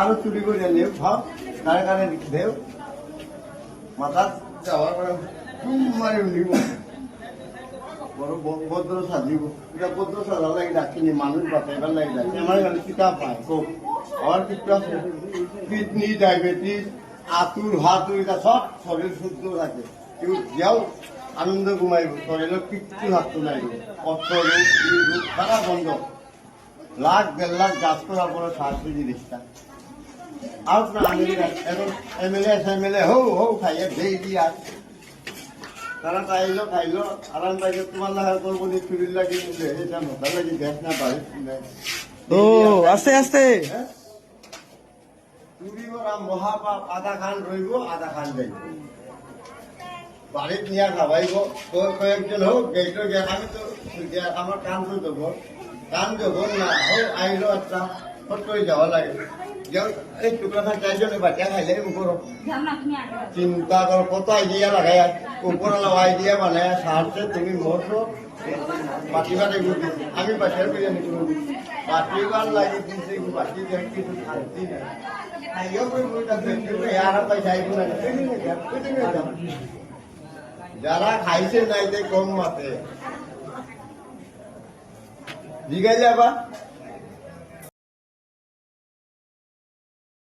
আরও চুরি করে নিও ভাব কারে কারে দেও। মাথা যাওয়ার পরে মারি নিব বড় ভদ্র সাজিব এটা ভদ্র সাজা লাগে ডাকিনি মানুষ বাঁচাইবার লাগে ডাকি আমার এখানে কিতাব পায় খুব আমার আছে কিডনি, ডায়াবেটিস, আতুর, হাতুর, এটা সব শরীর শুদ্ধ থাকে। কেউ যাও, আনন্দ ঘুমাইব শরীরের কিচ্ছু থাকতো নাই। অর্থ সারা বন্ধ। লাখ দেড় লাখ গাছ করার পরে সাহায্য জিনিসটা আর না এখন এমএলএ এমএলএ হৌ হৌ খাইয়ে দেই দি আর তারা খাইলো খাইলো আরাম পাইছে তোমার লাগার করব নি চুরির লাগি এটা মজা লাগি দেখ না পারে ও আস্তে আস্তে? চুরি করা মহাপাপ আধা খান রইব আধা খান যাইব বাড়িত নিয়ে খাবাইব কয়েকজন হোক গেইটো গে আমি তো আমার কাম তো দেবো কাম দেবো না হোক আইলো একটা ফট করে যাওয়া লাগে। এই টুকরাটা চাইজনে বাচ্চা খাইলে উপর চিন্তা করো কত আইডিয়া লাগাই উপর আইডিয়া বানায় সাহায্যে তুমি মরছো বাটি বাটে আমি বাসার বিরিয়ানি করে দিচ্ছি বাটি বার লাগি বাটি শান্তি নাই। যারা খাইছে নাই কম মাতে। Diga ya va.